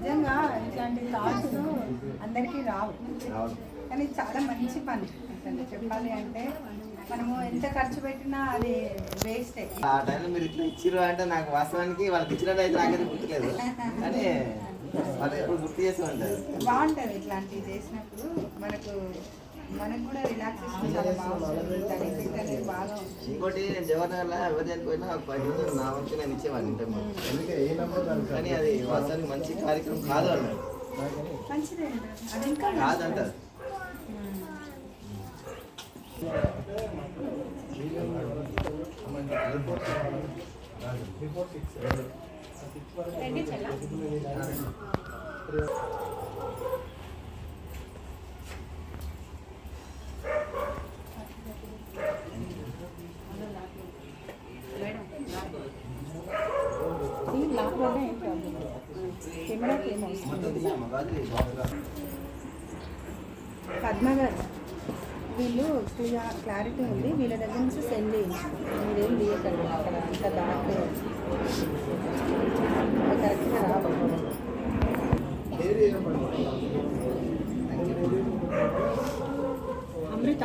నిజంగా ఇట్లాంటి థాట్స్ అందరికీ రావు. కానీ చాలా మంచి పని. అసలు చెప్పాలి అంటే మనము ఎంత ఖర్చు పెట్టినా అది వేస్టే ఆ టైంలో మీరు ఇట్లా ఇచ్చిర్రు అంటే నాకు వాస్తవానికి వాళ్ళకి ఇచ్చినట్టు అయితే నాకైతే గుర్తులేదు. కానీ వాళ్ళు ఎప్పుడు గుర్తు చేస్తూ ఉంటారు. బాగుంటుంది ఇట్లాంటివి చేసినప్పుడు మనకు మనకు కూడా రిలాక్సేషన్ చాలా బాగుంటుంది దాని ఎఫెక్ట్ అనేది బాగా ఉంటుంది ఇంకోటి నేను జవహర్నగర్లో ఎవరు చనిపోయినా ఒక పది రోజులు నా వంతు నేను ఇచ్చేవాడిని కానీ అది వాస్తవానికి మంచి కార్యక్రమం కాదు అన్నారు. మంచిదే అది ఇంకా కాదంటారు. లేదు పద్మ గారు వీళ్ళు క్లియర్ క్లారిటీ ఉంది. వీళ్ళ దగ్గర నుంచి సెండ్ చేయించు మీరేం తీయకండి. అక్కడ అంత డార్క్ కరెక్ట్గా అమృత.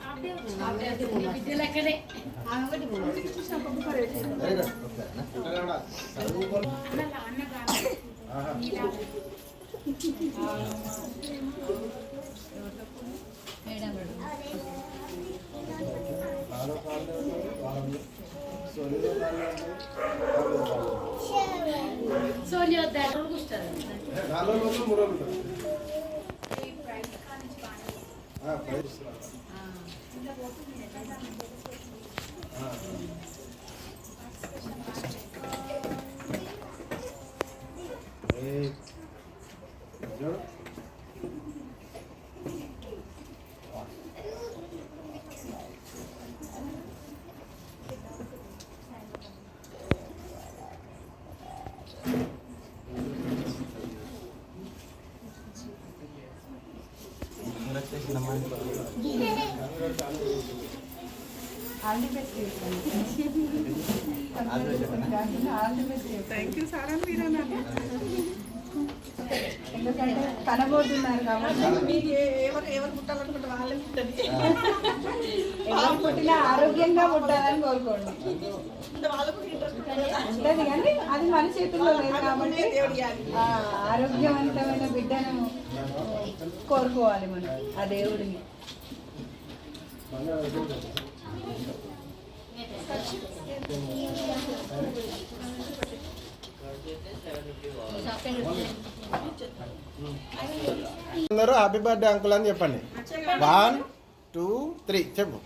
all the best all the best thank you sir అని మీరు ఎందుకంటే కనబోతున్నారు కాబట్టి మీకు ఎవరు ఎవరు పుట్టాలనుకుంటే వాళ్ళే పుట్టండి ఎవరు పుట్టినా ఆరోగ్యంగా పుట్టాలని కోరుకోండి. ఉంటుంది కానీ అది మన చేతుల్లో లేదు కాబట్టి ఆరోగ్యవంతమైన బిడ్డను కోరుకోవాలి మనం ఆ దేవుడిని. అందరూ హ్యాపీ బర్త్డే అంకుల్ అని చెప్పండి. వన్ టూ త్రీ చెప్పు.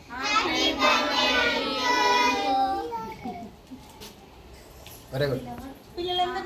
వెరీ గుడ్ పిల్లలందరూ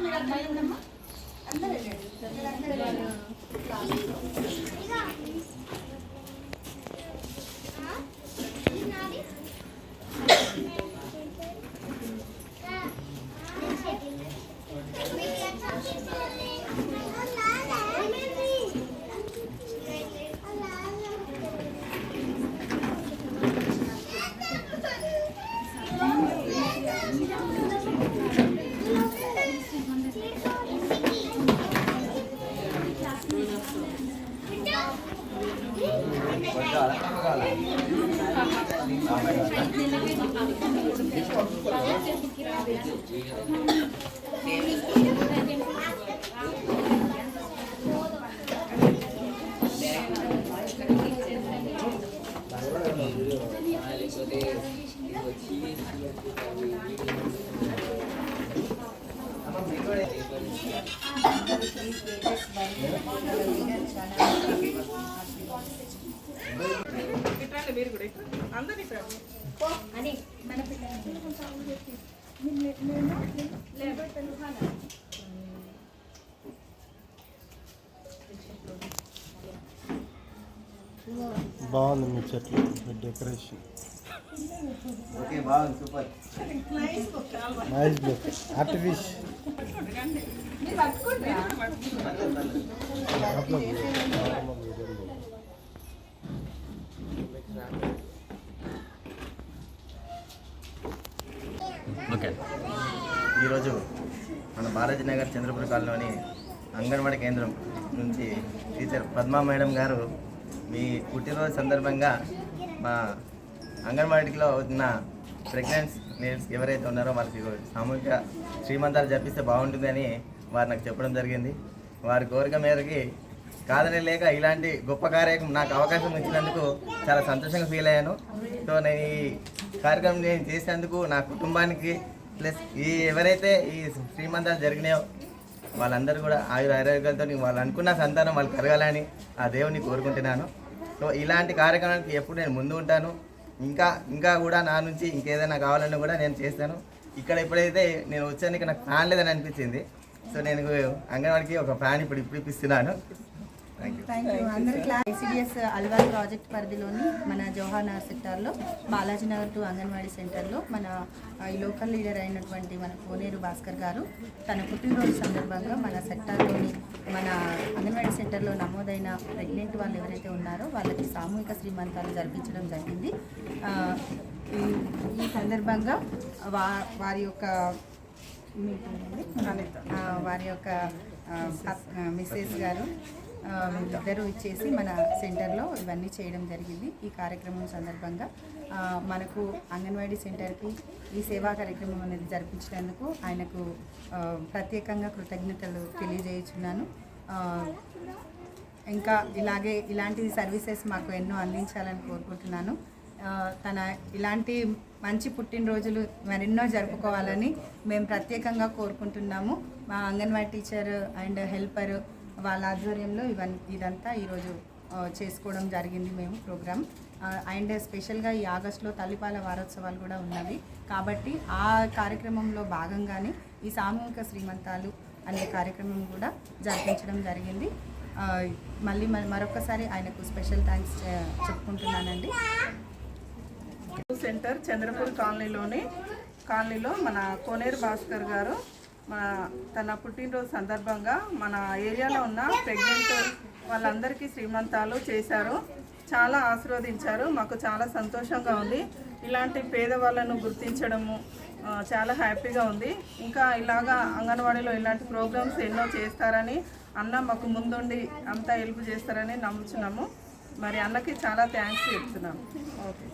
మీరు కూడా అందరి అని మన పిల్లలు. బాగుంది మీ చెట్లు డెకరేషన్ ఓకే బాగుంది సూపర్ నైస్ లుక్ ఆర్టిఫిష్ మీరు పట్టుకుంటారా ఈరోజు మన బాలాజీ నగర్ చంద్రపుర కాలనీలోని అంగన్వాడీ కేంద్రం నుంచి టీచర్ పద్మా మేడం గారు మీ పుట్టినరోజు సందర్భంగా మా అంగన్వాడీలో ఉన్న ప్రెగ్నెన్స్ లేడీస్ ఎవరైతే ఉన్నారో వాళ్ళకి సామూహిక శ్రీమంతాలు జరిపిస్తే బాగుంటుందని వారు నాకు చెప్పడం జరిగింది. వారి కోరిక మేరకి కాదని లేక ఇలాంటి గొప్ప కార్యక్రమం నాకు అవకాశం ఇచ్చినందుకు చాలా సంతోషంగా ఫీల్ అయ్యాను. సో నేను ఈ కార్యక్రమం నేను చేసినందుకు నా కుటుంబానికి ప్లస్ ఈ ఎవరైతే ఈ శ్రీమంతాలు జరిగినాయో వాళ్ళందరూ కూడా ఆయుర ఆరోగ్యాలతో వాళ్ళు అనుకున్న సంతానం వాళ్ళు కలగాలని ఆ దేవుని కోరుకుంటున్నాను. సో ఇలాంటి కార్యక్రమానికి ఎప్పుడు నేను ముందు ఉంటాను. ఇంకా ఇంకా కూడా నా నుంచి ఇంకేదైనా కావాలన్నా కూడా నేను చేస్తాను. ఇక్కడ ఎప్పుడైతే నేను వచ్చానికి నాకు ఫ్యాన్ లేదని అనిపించింది సో నేను అంగన్వాడికి ఒక ఫ్యాన్ ఇప్పుడు ఇప్పుడు ఇప్పిస్తున్నాను. థ్యాంక్ యూ అందరి క్లాస్ ఐసిడిఎస్ అల్వాల్ ప్రాజెక్ట్ పరిధిలోని మన జవహర్ నగర్ సెక్టార్లో బాలాజీ నగర్ టు అంగన్వాడీ సెంటర్లో మన ఈ లోకల్ లీడర్ అయినటువంటి మన కోనేరు భాస్కర్ గారు తన పుట్టినరోజు సందర్భంగా మన సెక్టార్లోని మన అంగన్వాడీ సెంటర్లో నమోదైన ప్రెగ్నెంట్ వాళ్ళు ఎవరైతే ఉన్నారో వాళ్ళకి సామూహిక శ్రీమంతాలు జరిపించడం జరిగింది. ఆ, ఈ సందర్భంగా వా వారి యొక్క వారి యొక్క మిస్సెస్ గారు ఆ, ఇచ్చేసి మన సెంటర్లో ఇవన్నీ చేయడం జరిగింది. ఈ కార్యక్రమం సందర్భంగా మనకు అంగన్వాడీ సెంటర్కి ఈ సేవా కార్యక్రమం అనేది జరిపించినందుకు ఆయనకు ప్రత్యేకంగా కృతజ్ఞతలు తెలియజేయుచున్నాను. ఇంకా ఇలాగే ఇలాంటి సర్వీసెస్ మాకు ఎన్నో అందించాలని కోరుకుంటున్నాను. తన ఇలాంటి మంచి పుట్టినరోజులు మరెన్నో జరుపుకోవాలని మేము ప్రత్యేకంగా కోరుకుంటున్నాము. మా అంగన్వాడీ టీచర్ అండ్ హెల్పర్ వాళ్ళ ఆధ్వర్యంలో ఇవన్నీ ఇదంతా ఈరోజు చేసుకోవడం జరిగింది మేము ప్రోగ్రామ్. అండ్ స్పెషల్గా ఈ ఆగస్టులో తల్లిపాల వారోత్సవాలు కూడా ఉన్నవి. కాబట్టి ఆ కార్యక్రమంలో భాగంగానే ఈ సామూహిక శ్రీమంతాలు అనే కార్యక్రమం కూడా జరిపించడం జరిగింది. మళ్ళీ మరొకసారి ఆయనకు స్పెషల్ థ్యాంక్స్ చెప్పుకుంటున్నానండి. సెంటర్ చంద్రపూర్ కాలనీలోని కాలనీలో మన కోనేరు భాస్కర్ గారు మన తన పుట్టినరోజు సందర్భంగా మన ఏరియాలో ఉన్న ప్రెగ్నెంట్ వాళ్ళందరికీ శ్రీమంతాలు చేశారు. చాలా ఆశీర్వదించారు. మాకు చాలా సంతోషంగా ఉంది. ఇలాంటి పేదవాళ్ళను గుర్తించడము చాలా హ్యాపీగా ఉంది. ఇంకా ఇలాగా అంగన్వాడీలో ఇలాంటి ప్రోగ్రామ్స్ ఎన్నో చేస్తారని అన్న మాకు ముందుండి అంతా హెల్ప్ చేస్తారని నమ్ముచున్నాము. మరి అన్నకి చాలా థ్యాంక్స్ చెప్తున్నాము. ఓకే.